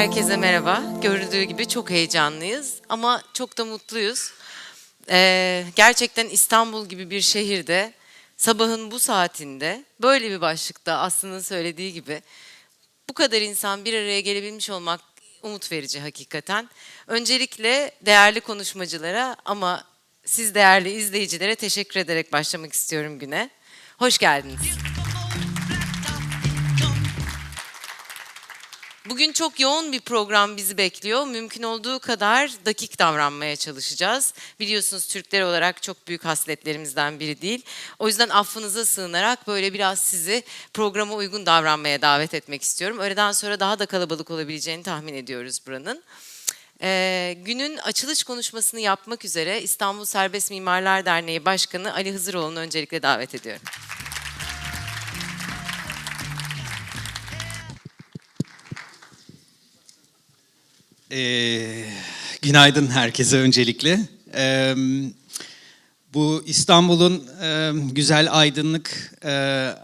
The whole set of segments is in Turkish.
Herkese merhaba. Görüldüğü gibi çok heyecanlıyız ama çok da mutluyuz. Ee, gerçekten İstanbul gibi bir şehirde sabahın bu saatinde böyle bir başlıkta Aslı'nın söylediği gibi bu kadar insan bir araya gelebilmiş olmak umut verici hakikaten. Öncelikle değerli konuşmacılara ama siz değerli izleyicilere teşekkür ederek başlamak istiyorum güne. Hoş geldiniz. Bugün çok yoğun bir program bizi bekliyor. Mümkün olduğu kadar dakik davranmaya çalışacağız. Biliyorsunuz Türkler olarak çok büyük hasletlerimizden biri değil. O yüzden affınıza sığınarak böyle biraz sizi programa uygun davranmaya davet etmek istiyorum. Öğleden sonra daha da kalabalık olabileceğini tahmin ediyoruz buranın. Ee, günün açılış konuşmasını yapmak üzere İstanbul Serbest Mimarlar Derneği Başkanı Ali Hızıroğlu'nu öncelikle davet ediyorum. Ee, günaydın herkese öncelikle. Ee, bu İstanbul'un e, güzel aydınlık e,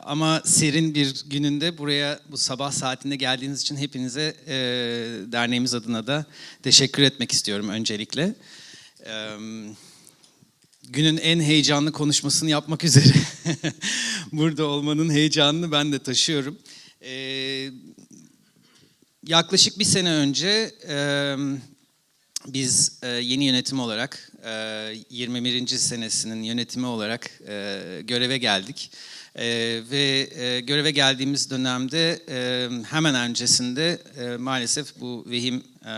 ama serin bir gününde buraya bu sabah saatinde geldiğiniz için hepinize e, derneğimiz adına da teşekkür etmek istiyorum öncelikle. Ee, günün en heyecanlı konuşmasını yapmak üzere burada olmanın heyecanını ben de taşıyorum. Ee, yaklaşık bir sene önce e, biz e, yeni yönetim olarak e, 21. senesinin yönetimi olarak e, göreve geldik. E, ve e, göreve geldiğimiz dönemde e, hemen öncesinde e, maalesef bu vehim e,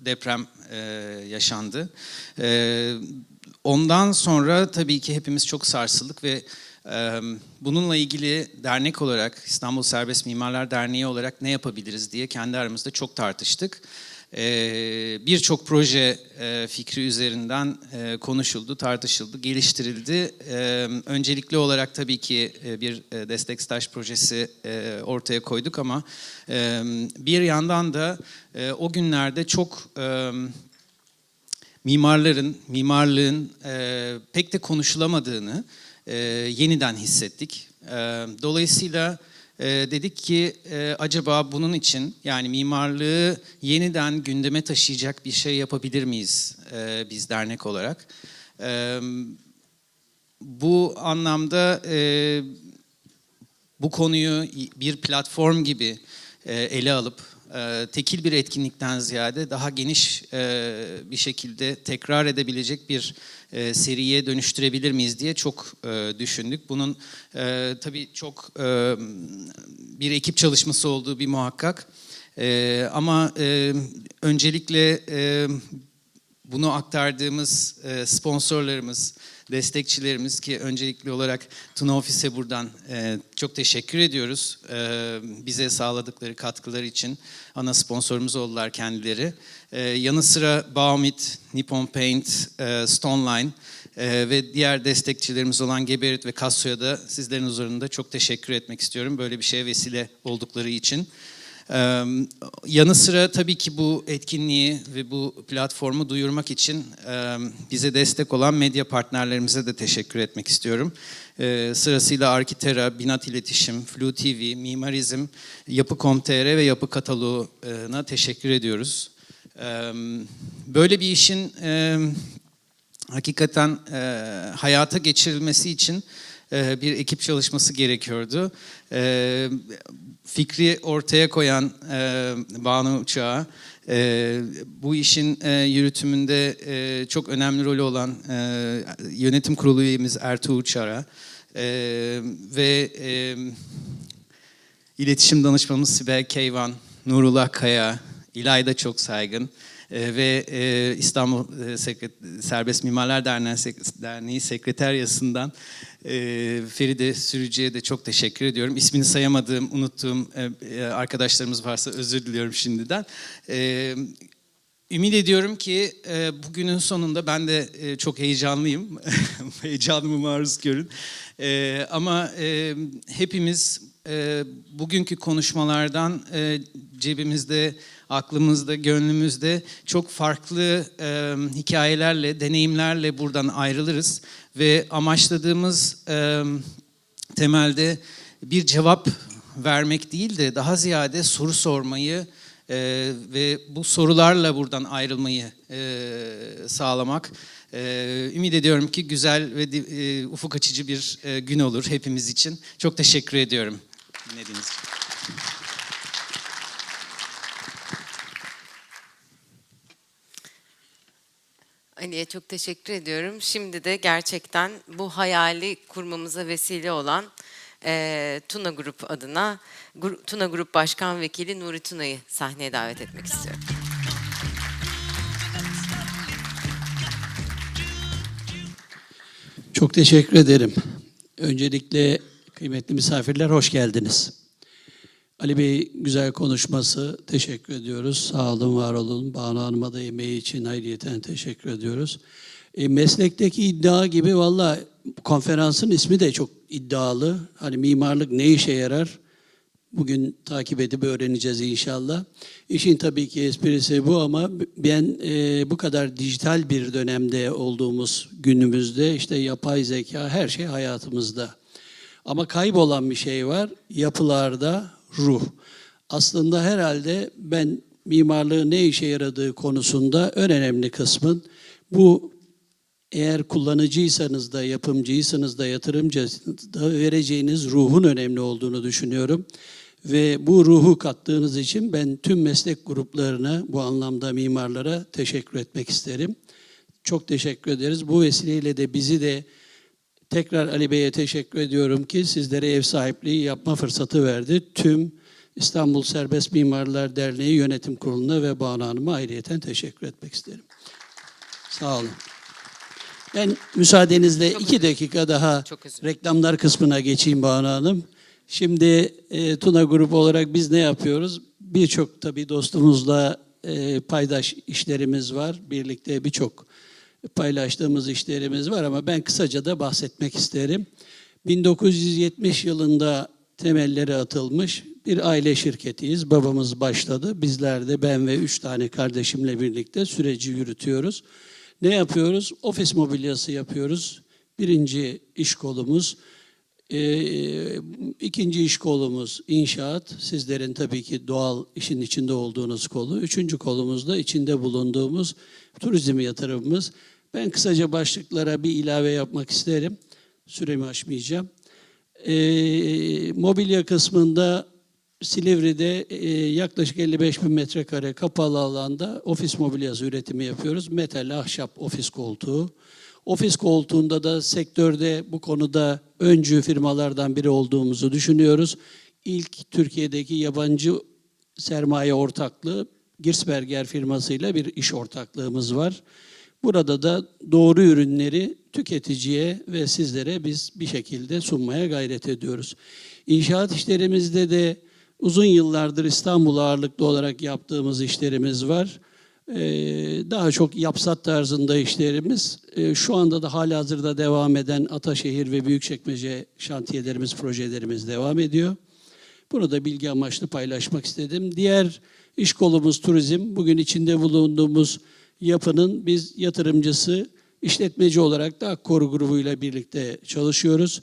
deprem e, yaşandı. E, ondan sonra tabii ki hepimiz çok sarsıldık ve bununla ilgili dernek olarak İstanbul Serbest Mimarlar Derneği olarak ne yapabiliriz diye kendi aramızda çok tartıştık. Birçok proje fikri üzerinden konuşuldu, tartışıldı, geliştirildi. E, öncelikli olarak tabii ki bir destek staj projesi ortaya koyduk ama e, bir yandan da o günlerde çok mimarların, mimarlığın pek de konuşulamadığını e, yeniden hissettik. E, dolayısıyla e, dedik ki acaba bunun için yani mimarlığı yeniden gündeme taşıyacak bir şey yapabilir miyiz biz dernek olarak? Bu anlamda bu konuyu bir platform gibi ele alıp e, tekil bir etkinlikten ziyade daha geniş e, bir şekilde tekrar edebilecek bir e, seriye dönüştürebilir miyiz diye çok düşündük. Bunun e, tabii çok bir ekip çalışması olduğu bir muhakkak. Ama öncelikle bunu aktardığımız e, sponsorlarımız, destekçilerimiz ki öncelikli olarak Tuna Ofis'e buradan e, çok teşekkür ediyoruz. E, bize sağladıkları katkılar için ana sponsorumuz oldular kendileri. E, yanı sıra Baumit, Nippon Paint, e, Stoneline e, ve diğer destekçilerimiz olan Geberit ve Cassio'ya da sizlerin huzurunda çok teşekkür etmek istiyorum. Böyle bir şeye vesile oldukları için. Ee, yanı sıra tabii ki bu etkinliği ve bu platformu duyurmak için e, bize destek olan medya partnerlerimize de teşekkür etmek istiyorum. Ee, sırasıyla Arkitera, Binat İletişim, Flu TV, Mimarizm, Yapı.com.tr ve Yapı Kataloğu'na teşekkür ediyoruz. Ee, böyle bir işin e, hakikaten e, hayata geçirilmesi için bir ekip çalışması gerekiyordu. Fikri ortaya koyan e, Banu Uçağı, e, bu işin e, yürütümünde e, çok önemli rolü olan e, yönetim kurulu üyemiz Ertuğ Uçar'a e, ve e, iletişim danışmamız Sibel Keyvan, Nurullah Kaya, İlayda Çok Saygın, e, ve e, İstanbul e, Serbest Mimarlar Derneği, Sek- Sekreteryası'ndan e, Feride Sürücü'ye de çok teşekkür ediyorum. İsmini sayamadığım, unuttuğum arkadaşlarımız varsa özür diliyorum şimdiden. E, Ümit ediyorum ki bugünün sonunda ben de çok heyecanlıyım. Heyecanımı maruz görün. Ama hepimiz bugünkü konuşmalardan e, cebimizde, aklımızda, gönlümüzde çok farklı e, hikayelerle, deneyimlerle buradan ayrılırız. Ve amaçladığımız e, temelde bir cevap vermek değil de daha ziyade soru sormayı e, ve bu sorularla buradan ayrılmayı e, sağlamak. E, ümit ediyorum ki güzel ve e, ufuk açıcı bir e, gün olur hepimiz için. Çok teşekkür ediyorum dinlediğiniz için. Ali'ye çok teşekkür ediyorum. Şimdi de gerçekten bu hayali kurmamıza vesile olan eee, Tuna Grup adına Gru- Tuna Grup Başkan Vekili Nuri Tuna'yı sahneye davet etmek istiyorum. Çok teşekkür ederim. Öncelikle kıymetli misafirler hoş geldiniz. Ali Bey güzel konuşması teşekkür ediyoruz. Sağ olun, var olun. Banu Hanım'a da emeği için ayrıyeten teşekkür ediyoruz. E, meslekteki iddia gibi valla konferansın ismi de çok iddialı. Hani mimarlık ne işe yarar? Bugün takip edip öğreneceğiz inşallah. İşin tabii ki esprisi bu ama ben e, bu kadar dijital bir dönemde olduğumuz günümüzde işte yapay zeka her şey hayatımızda. Ama kaybolan bir şey var yapılarda ruh. Aslında herhalde ben mimarlığın ne işe yaradığı konusunda en önemli kısmın bu eğer kullanıcıysanız da, yapımcıysanız da, yatırımcısınız da vereceğiniz ruhun önemli olduğunu düşünüyorum. Ve bu ruhu kattığınız için ben tüm meslek gruplarına, bu anlamda mimarlara teşekkür etmek isterim. Çok teşekkür ederiz. Bu vesileyle de bizi de tekrar Ali Bey'e teşekkür ediyorum ki sizlere ev sahipliği yapma fırsatı verdi. Tüm İstanbul Serbest Mimarlar Derneği Yönetim Kurulu'na ve Banu Hanım'a ayrıyeten teşekkür etmek isterim. Sağ olun. Ben müsaadenizle Çok iki dakika daha reklamlar kısmına geçeyim Banu Hanım. Şimdi e, Tuna Grup olarak biz ne yapıyoruz? Birçok tabii dostumuzla e, paydaş işlerimiz var. Birlikte birçok paylaştığımız işlerimiz var ama ben kısaca da bahsetmek isterim. 1970 yılında temelleri atılmış bir aile şirketiyiz. Babamız başladı. Bizler de ben ve üç tane kardeşimle birlikte süreci yürütüyoruz. Ne yapıyoruz? Ofis mobilyası yapıyoruz. Birinci iş kolumuz. Ee, ikinci iş kolumuz inşaat. Sizlerin tabii ki doğal işin içinde olduğunuz kolu. Üçüncü kolumuz da içinde bulunduğumuz turizm yatırımımız. Ben kısaca başlıklara bir ilave yapmak isterim. Süremi aşmayacağım. Ee, mobilya kısmında Silivri'de e, yaklaşık 55 bin metrekare kapalı alanda ofis mobilyası üretimi yapıyoruz. Metal, ahşap ofis koltuğu. Ofis koltuğunda da sektörde bu konuda öncü firmalardan biri olduğumuzu düşünüyoruz. İlk Türkiye'deki yabancı sermaye ortaklığı Girsberger firmasıyla bir iş ortaklığımız var. Burada da doğru ürünleri tüketiciye ve sizlere biz bir şekilde sunmaya gayret ediyoruz. İnşaat işlerimizde de uzun yıllardır İstanbul ağırlıklı olarak yaptığımız işlerimiz var. Ee, daha çok yapsat tarzında işlerimiz. Ee, şu anda da halihazırda devam eden Ataşehir ve Büyükçekmece şantiyelerimiz, projelerimiz devam ediyor. Bunu da bilgi amaçlı paylaşmak istedim. Diğer iş kolumuz turizm. Bugün içinde bulunduğumuz yapının biz yatırımcısı, işletmeci olarak da Akkor grubuyla birlikte çalışıyoruz.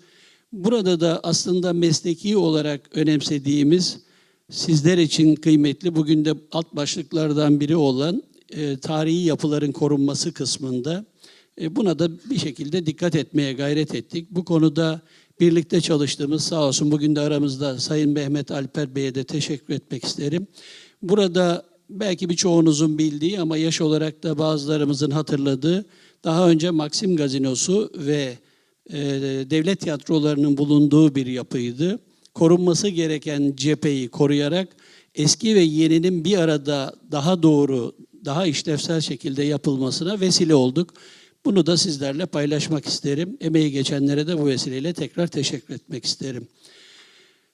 Burada da aslında mesleki olarak önemsediğimiz, sizler için kıymetli, bugün de alt başlıklardan biri olan e, tarihi yapıların korunması kısmında e, buna da bir şekilde dikkat etmeye gayret ettik. Bu konuda birlikte çalıştığımız sağ olsun bugün de aramızda Sayın Mehmet Alper Bey'e de teşekkür etmek isterim. Burada belki birçoğunuzun bildiği ama yaş olarak da bazılarımızın hatırladığı daha önce Maxim Gazinosu ve e, devlet tiyatrolarının bulunduğu bir yapıydı. Korunması gereken cepheyi koruyarak eski ve yeninin bir arada daha doğru, daha işlevsel şekilde yapılmasına vesile olduk. Bunu da sizlerle paylaşmak isterim. Emeği geçenlere de bu vesileyle tekrar teşekkür etmek isterim.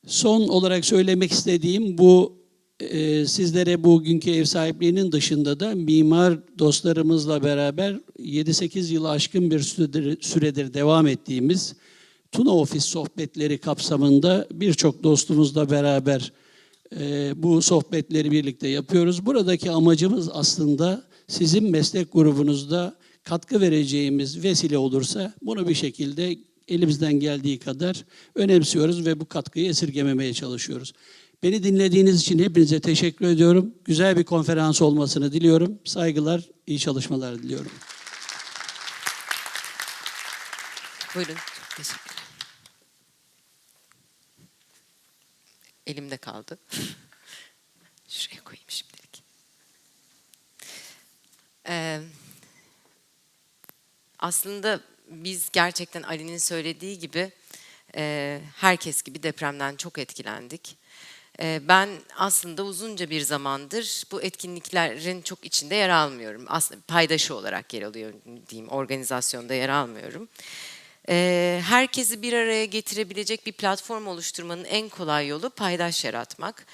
Son olarak söylemek istediğim bu e, sizlere bugünkü ev sahipliğinin dışında da mimar dostlarımızla beraber 7-8 yılı aşkın bir süredir, süredir devam ettiğimiz Tuna Ofis sohbetleri kapsamında birçok dostumuzla beraber e, bu sohbetleri birlikte yapıyoruz. Buradaki amacımız aslında sizin meslek grubunuzda katkı vereceğimiz vesile olursa bunu bir şekilde elimizden geldiği kadar önemsiyoruz ve bu katkıyı esirgememeye çalışıyoruz. Beni dinlediğiniz için hepinize teşekkür ediyorum. Güzel bir konferans olmasını diliyorum. Saygılar, iyi çalışmalar diliyorum. Buyurun. Çok teşekkürler. Elimde kaldı. Şuraya koyayım şimdilik. Ee, aslında biz gerçekten Ali'nin söylediği gibi e, herkes gibi depremden çok etkilendik. E, ben aslında uzunca bir zamandır bu etkinliklerin çok içinde yer almıyorum. Aslında paydaşı olarak yer alıyorum diyeyim, organizasyonda yer almıyorum. E, herkesi bir araya getirebilecek bir platform oluşturmanın en kolay yolu paydaş yaratmak.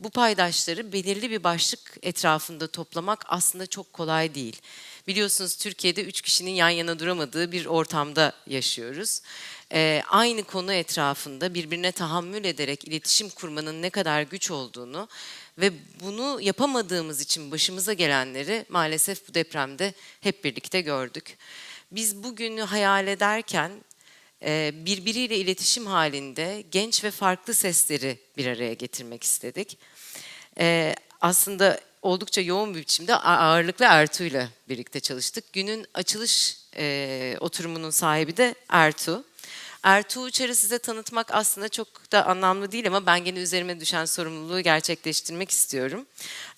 Bu paydaşları belirli bir başlık etrafında toplamak aslında çok kolay değil. Biliyorsunuz Türkiye'de üç kişinin yan yana duramadığı bir ortamda yaşıyoruz. Ee, aynı konu etrafında birbirine tahammül ederek iletişim kurmanın ne kadar güç olduğunu ve bunu yapamadığımız için başımıza gelenleri maalesef bu depremde hep birlikte gördük. Biz bugünü hayal ederken e, birbiriyle iletişim halinde genç ve farklı sesleri bir araya getirmek istedik. E, aslında oldukça yoğun bir biçimde ağırlıklı Ertuğ'yla birlikte çalıştık. Günün açılış e, oturumunun sahibi de Ertuğ. Ertuğ Uçar'ı size tanıtmak aslında çok da anlamlı değil ama ben gene üzerime düşen sorumluluğu gerçekleştirmek istiyorum.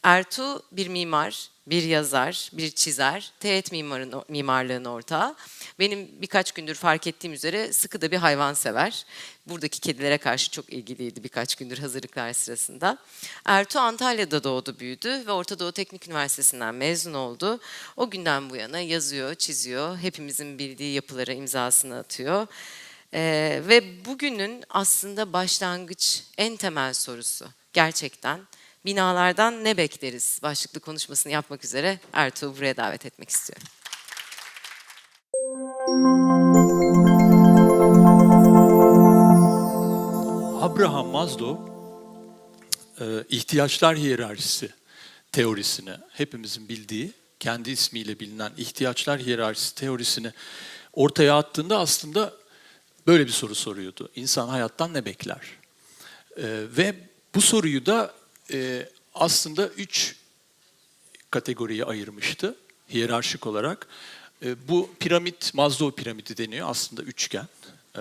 Ertuğ bir mimar, bir yazar, bir çizer, teğet mimarın, mimarlığın ortağı. Benim birkaç gündür fark ettiğim üzere sıkı da bir hayvansever. Buradaki kedilere karşı çok ilgiliydi birkaç gündür hazırlıklar sırasında. Ertuğ Antalya'da doğdu, büyüdü ve Orta Doğu Teknik Üniversitesi'nden mezun oldu. O günden bu yana yazıyor, çiziyor, hepimizin bildiği yapılara imzasını atıyor. Ee, ve bugünün aslında başlangıç en temel sorusu gerçekten binalardan ne bekleriz başlıklı konuşmasını yapmak üzere Ertuğ'u buraya davet etmek istiyorum. Abraham Maslow e, ihtiyaçlar hiyerarşisi teorisini hepimizin bildiği kendi ismiyle bilinen ihtiyaçlar hiyerarşisi teorisini ortaya attığında aslında böyle bir soru soruyordu. İnsan hayattan ne bekler? E, ve bu soruyu da e, aslında üç kategoriye ayırmıştı hiyerarşik olarak. E, bu piramit Maslow piramidi deniyor aslında üçgen. E,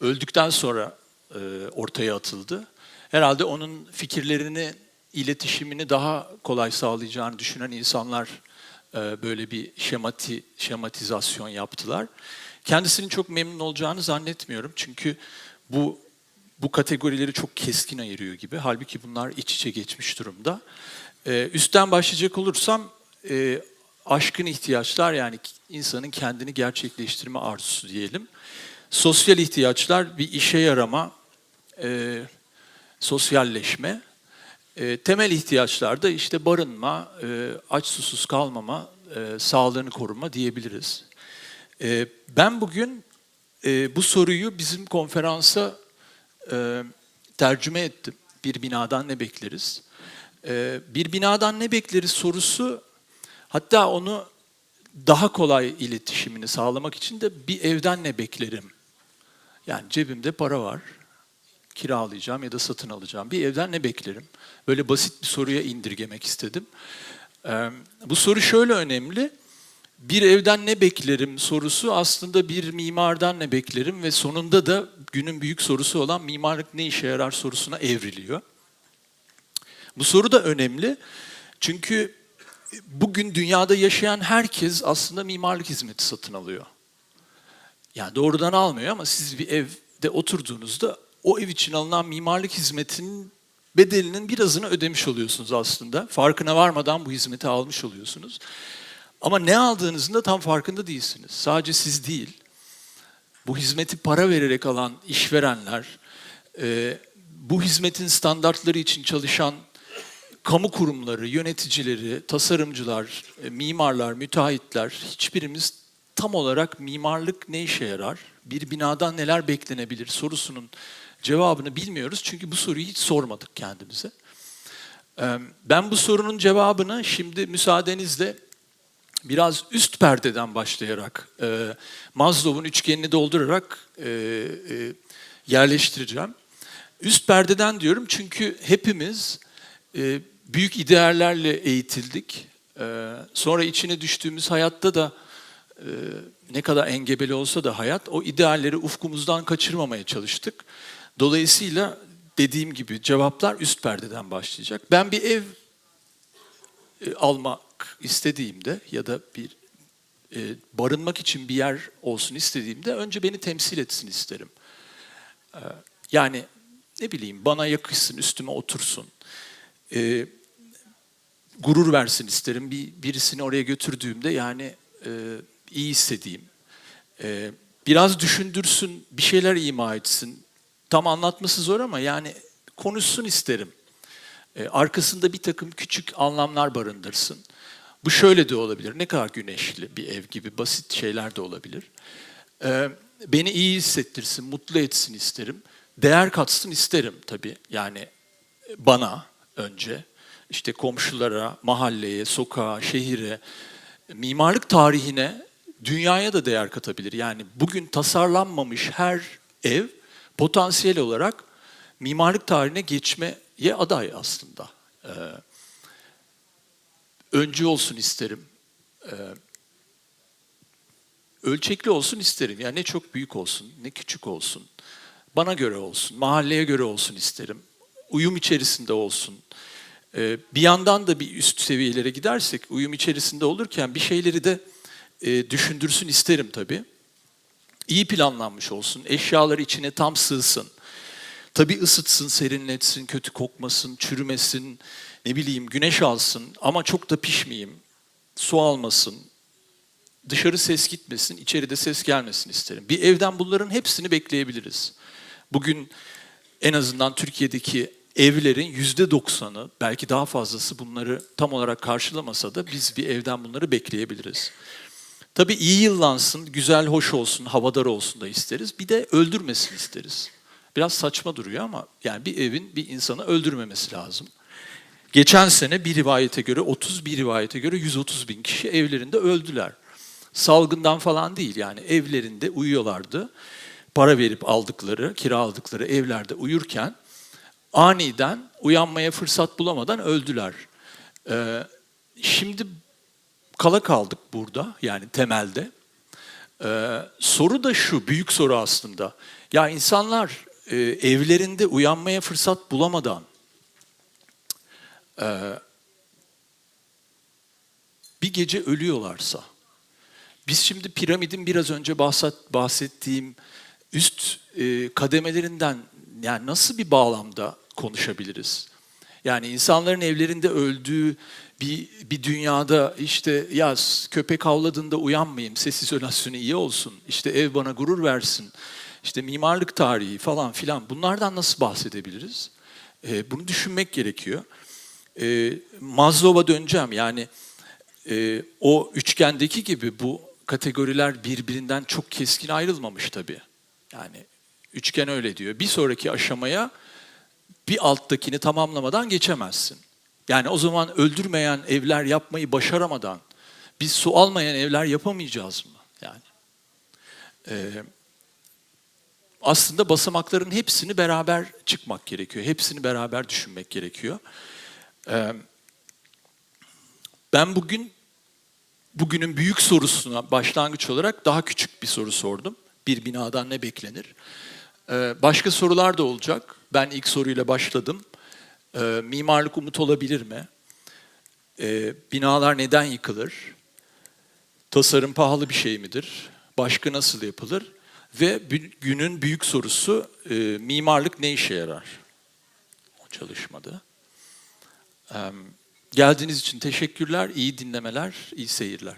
öldükten sonra e, ortaya atıldı. Herhalde onun fikirlerini, iletişimini daha kolay sağlayacağını düşünen insanlar böyle bir şemati, şematizasyon yaptılar. Kendisinin çok memnun olacağını zannetmiyorum. Çünkü bu bu kategorileri çok keskin ayırıyor gibi. Halbuki bunlar iç içe geçmiş durumda. Üstten başlayacak olursam aşkın ihtiyaçlar yani insanın kendini gerçekleştirme arzusu diyelim. Sosyal ihtiyaçlar bir işe yarama, e, sosyalleşme. E, temel ihtiyaçlar da işte barınma, e, aç susuz kalmama, e, sağlığını koruma diyebiliriz. E, ben bugün e, bu soruyu bizim konferansa e, tercüme ettim. Bir binadan ne bekleriz? E, bir binadan ne bekleriz sorusu hatta onu daha kolay iletişimini sağlamak için de bir evden ne beklerim? Yani cebimde para var, kiralayacağım ya da satın alacağım. Bir evden ne beklerim? Böyle basit bir soruya indirgemek istedim. E, bu soru şöyle önemli. Bir evden ne beklerim sorusu aslında bir mimardan ne beklerim ve sonunda da günün büyük sorusu olan mimarlık ne işe yarar sorusuna evriliyor. Bu soru da önemli çünkü bugün dünyada yaşayan herkes aslında mimarlık hizmeti satın alıyor. Yani doğrudan almıyor ama siz bir evde oturduğunuzda o ev için alınan mimarlık hizmetinin bedelinin birazını ödemiş oluyorsunuz aslında. Farkına varmadan bu hizmeti almış oluyorsunuz. Ama ne aldığınızın da tam farkında değilsiniz. Sadece siz değil. Bu hizmeti para vererek alan işverenler, e, bu hizmetin standartları için çalışan kamu kurumları, yöneticileri, tasarımcılar, e, mimarlar, müteahhitler hiçbirimiz tam olarak mimarlık ne işe yarar, bir binadan neler beklenebilir sorusunun cevabını bilmiyoruz. Çünkü bu soruyu hiç sormadık kendimize. Ben bu sorunun cevabını şimdi müsaadenizle biraz üst perdeden başlayarak e, Maslow'un üçgenini doldurarak e, yerleştireceğim. Üst perdeden diyorum çünkü hepimiz büyük ideallerle eğitildik. E, sonra içine düştüğümüz hayatta da e, ne kadar engebeli olsa da hayat o idealleri ufkumuzdan kaçırmamaya çalıştık. Dolayısıyla dediğim gibi cevaplar üst perdeden başlayacak. Ben bir ev e, almak istediğimde ya da bir e, barınmak için bir yer olsun istediğimde önce beni temsil etsin isterim. E, yani ne bileyim bana yakışsın, üstüme otursun. E, gurur versin isterim. Bir birisini oraya götürdüğümde yani e, iyi hissedeyim. E, biraz düşündürsün, bir şeyler ima etsin. Tam anlatması zor ama yani konuşsun isterim. E, arkasında bir takım küçük anlamlar barındırsın. Bu şöyle de olabilir. Ne kadar güneşli bir ev gibi basit şeyler de olabilir. E, beni iyi hissettirsin, mutlu etsin isterim. Değer katsın isterim tabii. Yani bana önce, işte komşulara, mahalleye, sokağa, şehire, mimarlık tarihine, dünyaya da değer katabilir. Yani bugün tasarlanmamış her ev potansiyel olarak mimarlık tarihine geçmeye aday aslında. Ee, öncü olsun isterim. Ee, ölçekli olsun isterim. Yani ne çok büyük olsun, ne küçük olsun. Bana göre olsun, mahalleye göre olsun isterim. Uyum içerisinde olsun. Ee, bir yandan da bir üst seviyelere gidersek uyum içerisinde olurken bir şeyleri de e, düşündürsün isterim tabii. İyi planlanmış olsun, eşyalar içine tam sığsın. Tabii ısıtsın, serinletsin, kötü kokmasın, çürümesin, ne bileyim güneş alsın ama çok da pişmeyeyim, su almasın, dışarı ses gitmesin, içeride ses gelmesin isterim. Bir evden bunların hepsini bekleyebiliriz. Bugün en azından Türkiye'deki evlerin yüzde doksanı, belki daha fazlası bunları tam olarak karşılamasa da biz bir evden bunları bekleyebiliriz. Tabii iyi yıllansın, güzel, hoş olsun, havadar olsun da isteriz. Bir de öldürmesin isteriz. Biraz saçma duruyor ama yani bir evin bir insanı öldürmemesi lazım. Geçen sene bir rivayete göre 30, bir rivayete göre 130 bin kişi evlerinde öldüler. Salgından falan değil yani evlerinde uyuyorlardı. Para verip aldıkları, kira aldıkları evlerde uyurken aniden uyanmaya fırsat bulamadan öldüler. Ee, şimdi kala kaldık burada yani temelde. Ee, soru da şu, büyük soru aslında. Ya insanlar e, evlerinde uyanmaya fırsat bulamadan e, bir gece ölüyorlarsa, biz şimdi piramidin biraz önce bahset, bahsettiğim üst e, kademelerinden yani nasıl bir bağlamda konuşabiliriz? Yani insanların evlerinde öldüğü bir, bir dünyada işte ya köpek havladığında uyanmayayım, ses izolasyonu iyi olsun, işte ev bana gurur versin, işte mimarlık tarihi falan filan bunlardan nasıl bahsedebiliriz? Ee, bunu düşünmek gerekiyor. Ee, Maslow'a döneceğim yani e, o üçgendeki gibi bu kategoriler birbirinden çok keskin ayrılmamış tabii. Yani üçgen öyle diyor. Bir sonraki aşamaya bir alttakini tamamlamadan geçemezsin. Yani o zaman öldürmeyen evler yapmayı başaramadan biz su almayan evler yapamayacağız mı? Yani ee, aslında basamakların hepsini beraber çıkmak gerekiyor. Hepsini beraber düşünmek gerekiyor. Ee, ben bugün bugünün büyük sorusuna başlangıç olarak daha küçük bir soru sordum. Bir binadan ne beklenir? Ee, başka sorular da olacak. Ben ilk soruyla başladım. Ee, mimarlık umut olabilir mi? Ee, binalar neden yıkılır? Tasarım pahalı bir şey midir? Başka nasıl yapılır? Ve günün büyük sorusu e, mimarlık ne işe yarar? O çalışmada. Geldiğiniz için teşekkürler, iyi dinlemeler, iyi seyirler.